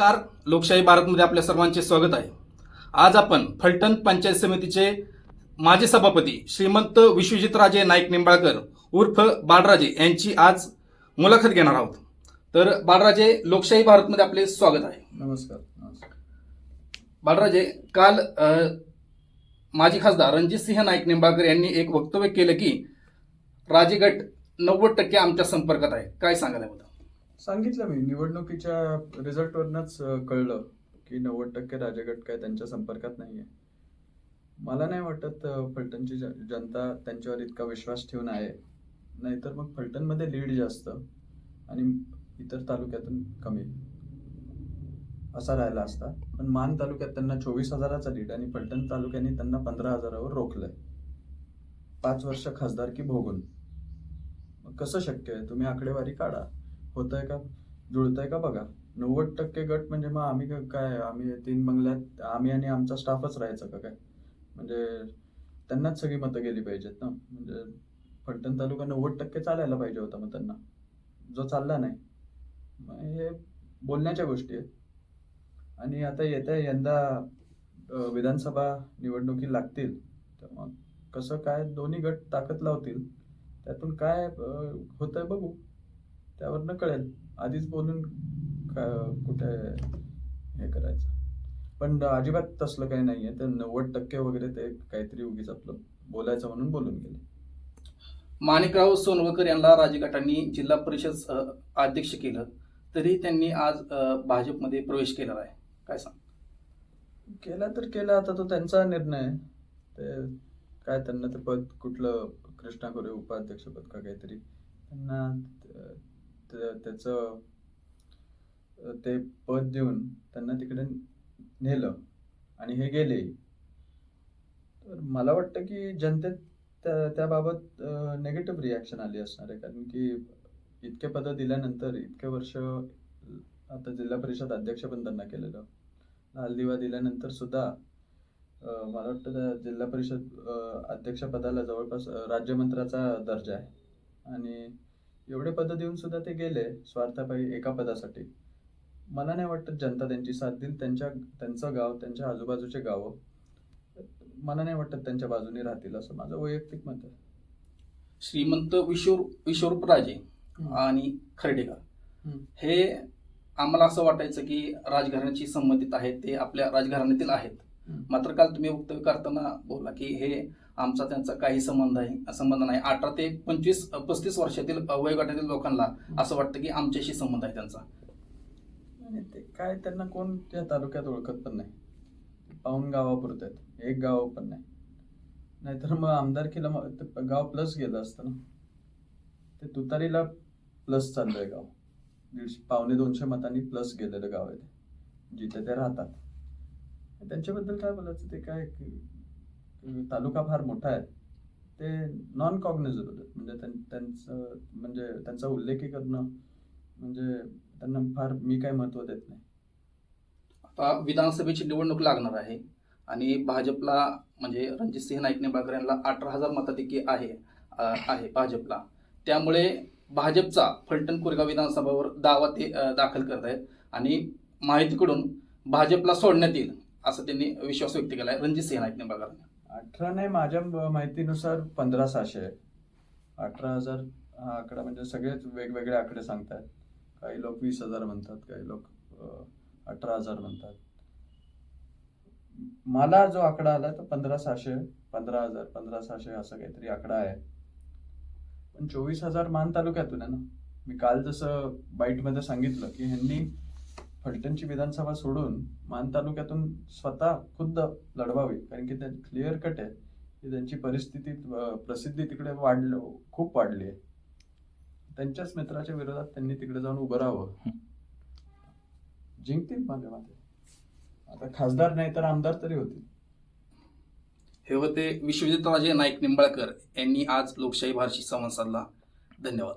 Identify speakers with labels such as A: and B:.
A: नमस्कार. लोकशाही भारतमध्ये आपल्या सर्वांचे स्वागत आहे. आज आपण फलटण पंचायत समितीचे माजी सभापती श्रीमंत विश्वजितराजे नाईक निंबाळकर उर्फ बाळराजे यांची आज मुलाखत घेणार आहोत. तर बाळराजे लोकशाही भारतमध्ये आपले स्वागत आहे.
B: नमस्कार नमस्कार.
A: बाळराजे काल माजी खासदार रणजितसिंह नाईक निंबाळकर यांनी एक वक्तव्य केलं की राजेगट नव्वद टक्के आमच्या संपर्कात आहे. काय सांगायला
B: सांगितलं मी. निवडणुकीच्या रिझल्टवरनच कळलं की नव्वद टक्के राजगट काय त्यांच्या संपर्कात नाही आहे मला नाही वाटत फलटणची जनता त्यांच्यावर इतका विश्वास ठेवून आहे. नाहीतर मग फलटणमध्ये लीड जास्त आणि इतर तालुक्यातून कमी. असा राहिला असता. पण मान तालुक्यात त्यांना चोवीस हजाराचा लीड आणि फलटण तालुक्याने त्यांना पंधरा हजारावर रोखलंय. पाच वर्ष खासदारकी भोगून. मग कसं शक्य आहे? तुम्ही आकडेवारी काढा. होतंय का? जुळतंय का बघा. नव्वद टक्के गट म्हणजे मग आम्ही काय- काय? आम्ही तीन बंगल्यात आम्ही आणि आमचा स्टाफच राहायचं का काय? म्हणजे त्यांनाच सगळी मतं गेली पाहिजेत ना. म्हणजे फलटण तालुका नव्वद टक्के चालायला पाहिजे होता मग त्यांना. जो चालला नाही. मग हे बोलण्याच्या गोष्टी आहेत. आणि आता येत्या यंदा विधानसभा निवडणुकी लागतील तर मग कसं काय दोन्ही गट ताकद लावतील त्यातून काय होतंय बघू. त्यावरनं कळेल. आधीच बोलून का- कुठे हे करायचं. पण अजिबात तसलं काही नाहीये. तर नव्वद टक्के वगैरे ते काहीतरी उगीच आपलं बोलायचं म्हणून बोलून गेले.
A: माणिकराव सोनवकर यांना राजगटांनी जिल्हा परिषद अध्यक्ष केलं. तरी त्यांनी आज भाजपमध्ये प्रवेश केलेला आहे. काय सांग?
B: केला तर केला. आता तो त्यांचा निर्णय आहे. ते काय त्यांना ते पद कुठलं कृष्णा कोरे उपाध्यक्ष पद का काहीतरी त्यांना त्याचं ते पद देऊन त्यांना तिकडे नेलं आणि हे गेले. तर मला वाटतं की जनतेत त्या त्याबाबत नेगेटिव्ह रिॲक्शन आली असणार आहे. कारण की इतके पदं दिल्यानंतर इतके वर्ष आता जिल्हा परिषद अध्यक्ष पण त्यांना केलेलं. लाल दिवा दिल्यानंतर सुद्धा मला वाटतं त्या जिल्हा परिषद अध्यक्षपदाला जवळपास राज्यमंत्र्याचा दर्जा आहे. आणि एवढे पदं देऊन सुद्धा ते गेले स्वार्थापायी एका पदासाठी. मला नाही वाटत जनता त्यांची साथ देईल. त्यांच्या त्यांचं गाव त्यांच्या आजूबाजूचे गावं मला नाही वाटत त्यांच्या बाजूने राहतील असं माझं वैयक्तिक मत आहे.
A: श्रीमंत विश्वर विश्वरूपराजे आणि खर्डेकर. हे आम्हाला असं वाटायचं की राजघराण्याशी संबंधित आहेत ते आपल्या राजघराण्यातील आहेत. मात्र काल तुम्ही वक्तव्य करताना बोलला की हे आमचा त्यांचा काही संबंध आहे संबंध नाही. अठरा ते पंचवीस पस्तीस वर्षातील वयोगटातील लोकांना असं वाटतं की आमच्याशी संबंध आहे त्यांचा.
B: आणि ते काय त्यांना कोण त्या तालुक्यात ओळखत पण नाही. पाहून गावापुरत आहेत. एक गाव पण नाही. नाहीतर मग आमदारकीला मग गाव प्लस गेलं असतं ना. ते तुतारीला प्लस चाललंय गाव. दीडशे पावणे दोनशे मतांनी प्लस गेलेलं गाव आहे ते. जिथे ते राहतात. त्यांच्याबद्दल काय बोलायचं? ते काय तालुका फार मोठा आहे ते नॉन कॉग्नेजेबल आहेत. म्हणजे त्यां- त्यांचं म्हणजे त्यांचा उल्लेखी करणं म्हणजे त्यांना फार मी काय महत्त्व देत नाही.
A: आता विधानसभेची निवडणूक लागणार आहे आणि भाजपला म्हणजे रणजितसिंह नाईक निंबाळकर यांना अठरा हजार मताधिकी आहे आहे भाजपला. त्यामुळे भाजपचा फलटण कोरेगाव विधानसभावर दावा ते दाखल करत आहेत आणि माहितीकडून भाजपला सोडण्यात येईल असं त्यांनी विश्वास व्यक्त केला आहे रणजितसिंह नाईक निंबाळकरांनी.
B: अठरा नाही माझ्या माहितीनुसार पंधरा सहाशे आहे. अठरा हजार हा आकडा म्हणजे सगळेच वेगवेगळे आकडे सांगतात काही लोक वीस हजार म्हणतात काही लोक अठरा हजार म्हणतात. मला जो आकडा आला तो पंधरा सहाशे पंधरा हजार पंधरा सहाशे असा काहीतरी आकडा आहे. पण चोवीस हजार मान तालुक्यातून आहे ना. मी काल जसं बाईटमध्ये सांगितलं की ह्यांनी फलटणची विधानसभा सोडून मान तालुक्यातून स्वतः खुद्द लढवावी. कारण की त्या क्लिअर कट आहे. की त्यांची परिस्थिती प्रसिद्धी तिकडे वाढलं खूप वाढली आहे. त्यांच्याच मित्राच्या विरोधात त्यांनी तिकडे जाऊन उभं राहावं. जिंकतील माझ्या माते. आता खासदार नाही तर आमदार तरी होतील.
A: हे होते विश्वजितराजे नाईक निंबाळकर यांनी आज लोकशाही भारशी संवाद साधला. धन्यवाद.